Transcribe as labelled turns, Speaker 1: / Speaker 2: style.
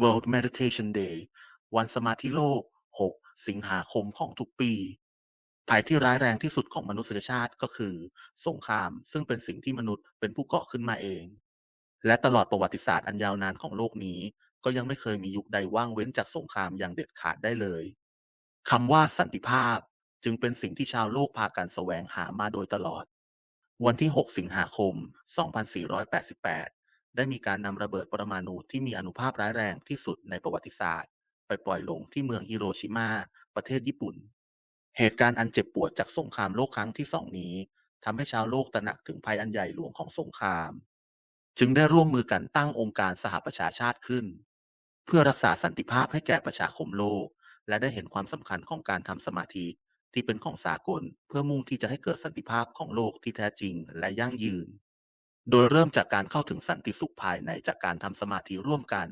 Speaker 1: World Meditation Day วันสมาธิโลก 6 สิงหาคมของทุกปีภัยที่ร้ายแรงที่สุดของมนุษยชาติก็คือ สงคราม ซึ่งเป็นสิ่งที่มนุษย์เป็นผู้ก่อขึ้นมาเอง และตลอดประวัติศาสตร์อันยาวนานของโลกนี้ ก็ยังไม่เคยมียุคใดว่างเว้นจากสงครามอย่างเด็ดขาดได้เลยคำว่าสันติภาพจึงเป็นสิ่งที่ชาวโลกพากันแสวงหามาโดยตลอด วันที่ 6 สิงหาคม 2488 ได้มีการนำระเบิดปรมาณูที่มีอนุภาพร้ายแรงที่สุดในประวัติศาสตร์ ไปปล่อยลงที่เมืองฮิโรชิมา ประเทศญี่ปุ่น เหตุการณ์อันเจ็บปวดจากสงครามโลกครั้งที่สองนี้ทำให้ชาวโลกตระหนักถึงภัยอันใหญ่หลวงของสงคราม จึงได้ร่วมมือกันตั้งองค์การสหประชาชาติขึ้น เพื่อรักษาสันติภาพให้แก่ประชาคมโลก และได้เห็นความสำคัญของการทำสมาธิที่เป็นของสากล เพื่อมุ่งที่จะให้เกิดสันติภาพของโลกที่แท้จริงและยั่งยืน โดยเริ่มจากการเข้าถึงสันติสุขภายในจากการทำสมาธิร่วมกัน